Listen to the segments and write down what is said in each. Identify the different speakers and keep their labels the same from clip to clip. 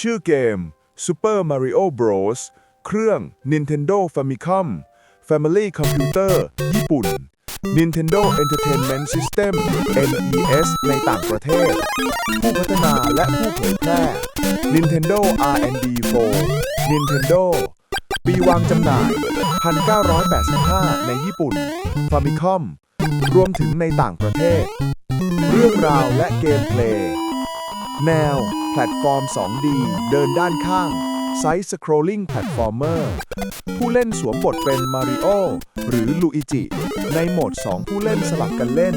Speaker 1: ชื่อเกม Super Mario Bros เครื่อง Nintendo Famicom Family Computer ญี่ปุ่น Nintendo Entertainment System NES ในต่างประเทศ ผู้พัฒนาและผู้เผยแพร่ Nintendo R&D 4 Nintendo ปีวางจำหน่าย 1985 ในญี่ปุ่น Famicom รวมถึงในต่างประเทศ เรื่องราวและเกมเพลย์ แนว แพลตฟอร์ม 2D เดินด้านข้าง Side Scrolling Platformer ผู้เล่นสวมบทเป็นมาริโอหรือลูอิจิ ในโหมด 2 ผู้เล่นสลับกันเล่น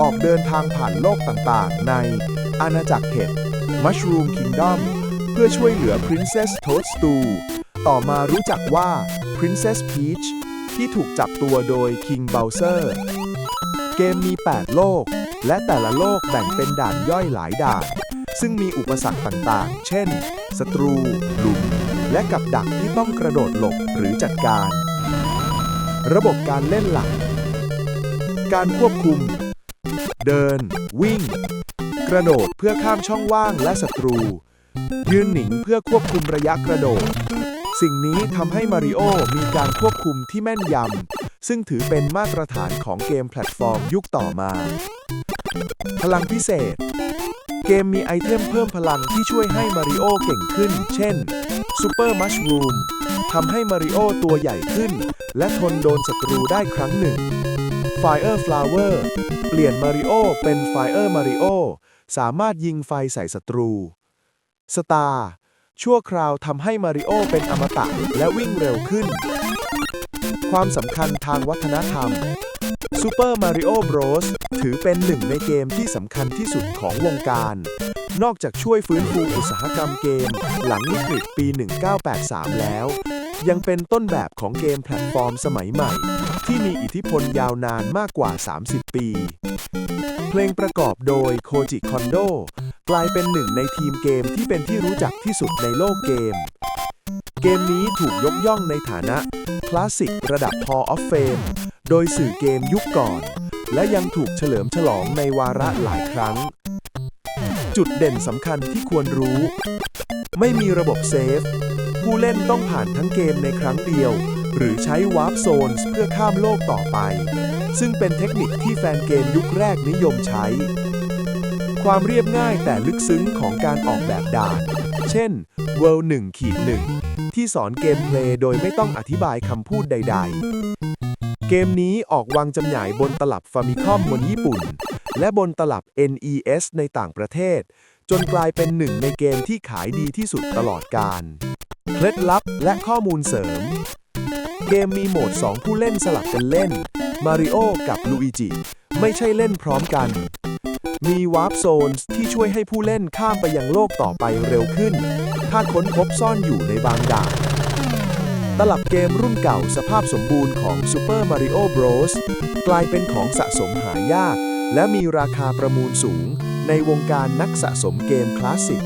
Speaker 1: ออกเดินทางผ่านโลกต่างๆ ใน อาณาจักรเห็ด Mushroom Kingdom เพื่อช่วยเหลือ Princess Toadstool ต่อมารู้จักว่า Princess Peach ที่ถูกจับตัวโดย King Bowser เกมมี 8 โลก และแต่ละโลกแบ่งเป็นด่านย่อยหลายด่าน ซึ่งมีอุปสรรคต่างๆ เช่น ศัตรู หลุม และกับดักที่ต้องกระโดดหลบหรือจัดการ ระบบการเล่นหลัก การควบคุม เดิน วิ่ง กระโดดเพื่อข้ามช่องว่างและศัตรู ยืนหนิงเพื่อควบคุมระยะกระโดด สิ่งนี้ทำให้มาริโอมีการควบคุมที่แม่นยำซึ่งถือเป็นมาตรฐานของเกมแพลตฟอร์มยุคต่อมา พลังพิเศษ เกมมีไอเทมเพิ่มพลังที่ช่วยให้มาริโอเก่งขึ้น เช่น Super Mushroom ทำให้มาริโอตัวใหญ่ขึ้น และทนโดนศัตรูได้ครั้งหนึ่ง Fire Flower เปลี่ยนมาริโอเป็น Fire Mario สามารถยิงไฟใส่ศัตรู Star ชั่วคราวทำให้มาริโอเป็นอมตะและวิ่งเร็วขึ้น ความสำคัญทางวัฒนธรรม Super Mario Bros ถือเป็นหนึ่งในเกมที่สำคัญที่สุดของวงการ นอกจากช่วยฟื้นฟูอุตสาหกรรมเกม หลังวิกฤตปี 1983 แล้ว ยังเป็นต้นแบบของเกมแพลตฟอร์มสมัยใหม่ ที่มีอิทธิพลยาวนานมากกว่า 30 ปี เพลงประกอบโดยโคจิคอนโดกลายเป็นหนึ่งในทีมเกมที่เป็นที่รู้จักที่สุดในโลกเกม เกมนี้ถูกยกย่องในฐานะ คลาสสิกระดับ Hall of Fame โดยสื่อเกมยุคก่อน และยังถูกเฉลิมฉลองในวาระหลายครั้ง จุดเด่นสำคัญที่ควรรู้ ไม่มีระบบเซฟ ผู้เล่นต้องผ่านทั้งเกมในครั้งเดียว หรือใช้วาร์ปโซนเพื่อข้ามโลกต่อไป ซึ่งเป็นเทคนิคที่แฟนเกมยุคแรกนิยมใช้ ความเรียบง่ายแต่ลึกซึ้งของการออกแบบด่าน เช่น World 1ขีด1ที่สอนเกมเพลย์โดยไม่ต้องอธิบายคำพูดใด ๆ เกมนี้ออกวางจำหน่ายบนตลับฟามิคอมบนญี่ปุ่น และบนตลับ NES ในต่างประเทศ จนกลายเป็นหนึ่งในเกมที่ขายดีที่สุดตลอดกาลเคล็ดลับและข้อมูลเสริม เกมมีโหมด 2 ผู้เล่นสลับกันเล่นมาริโอกับลูอิจิไม่ใช่เล่นพร้อมกัน มีวาร์ปโซนที่ช่วยให้ผู้เล่นข้ามไปยังโลกต่อไปเร็วขึ้น ถ้าค้นพบซ่อนอยู่ในบางด่าน ตลับเกมรุ่นเก่าสภาพสมบูรณ์ของ Super Mario Bros กลายเป็นของสะสมหายาก และมีราคาประมูลสูงในวงการนักสะสมเกมคลาสสิก